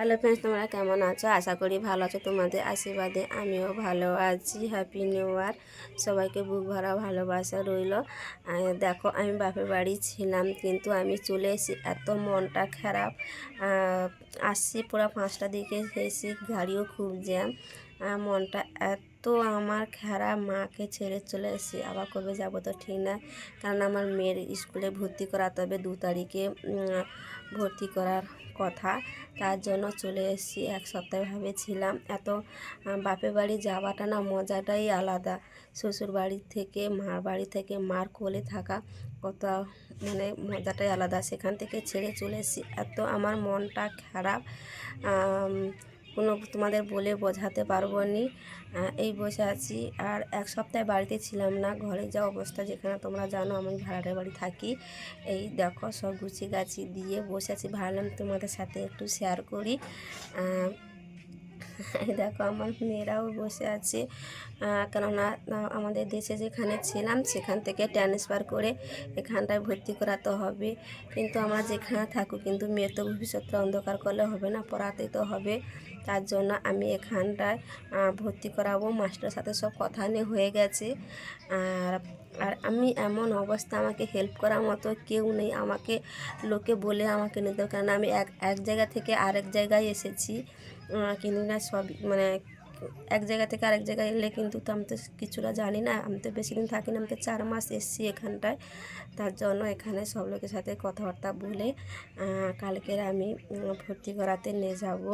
Hello friends তোমরা কেমন আছো? আশা করি ভালো আছো। তোমাদের আশীর্বাদে আমিও ভালো আছি। হ্যাপি নিউ ইয়ার সবাইকে বুক ভরা ভালোবাসা রইল। দেখো, আমি বাপের বাড়ি ছিলাম, কিন্তু আমি চলে এসেছি। এত মনটা খারাপ। আসছি পুরো পাঁচটা দিকে এসেছি। গাড়িও খুব জ্যাম মনটা এত আমার খারাপ মাকে ছেড়ে চলে এসেছি। আবার কবে যাব তো ঠিক না। কারণ আমার মেয়ের স্কুলে ভর্তি করাতে হবে দু তারিখে ভর্তি করার কথা। তার জন্য চলে এসেছি, এক সপ্তাহ ভেবেছিলাম এত বাপের বাড়ি যাওয়াটা না, মজাটাই আলাদা। শ্বশুর বাড়ি থেকে, মার বাড়ি থেকে, মার কোলে থাকা কত মানে মজাটাই আলাদা। সেখান থেকে ছেড়ে চলে এসেছি। এত আমার মনটা খারাপ কোনো তোমাদের বলে বোঝাতে পারব নি। এই বসে আছি। আর এক সপ্তাহে বাড়িতে ছিলাম না। ঘরে যা অবস্থা যেখানে তোমরা জানো, আমি ভাড়াটা বাড়ি থাকি। এই দেখো সব গুছি গাছি দিয়ে বসে আছি। ভাবলাম তোমাদের সাথে একটু শেয়ার করি। দেখো আমার মেয়েরাও বসে আছে কেননা আমাদের দেশে যেখানে ছিলাম সেখান থেকে ট্রান্সফার করে এখানটায় ভর্তি করাতে হবে। কিন্তু আমরা যেখানে থাকুক কিন্তু মেয়ের তো ভবিষ্যৎটা অন্ধকার করলে হবে না, পড়াতে তো হবে। তার জন্য আমি এখানটায় ভর্তি করাবো। মাস্টারের সাথে সব কথা নিয়ে হয়ে গেছে। আর আর আমি এমন অবস্থা, আমাকে হেল্প করার মতো কেউ নেই। আমাকে লোকে বলে আমাকে নিতে কারণ আমি এক এক জায়গা থেকে আরেক জায়গায় এসেছি। কিন্তু না সব মানে এক জায়গা থেকে আরেক জায়গায় এলে কিন্তু তো আমি তো কিছুটা জানি না। আমি তো বেশি দিন থাকি না আমি তো চার মাস এসেছি এখানটায়। তার জন্য এখানে সব লোকের সাথে কথাবার্তা বলে কালকের আমি ভর্তি করাতে নিয়ে যাব।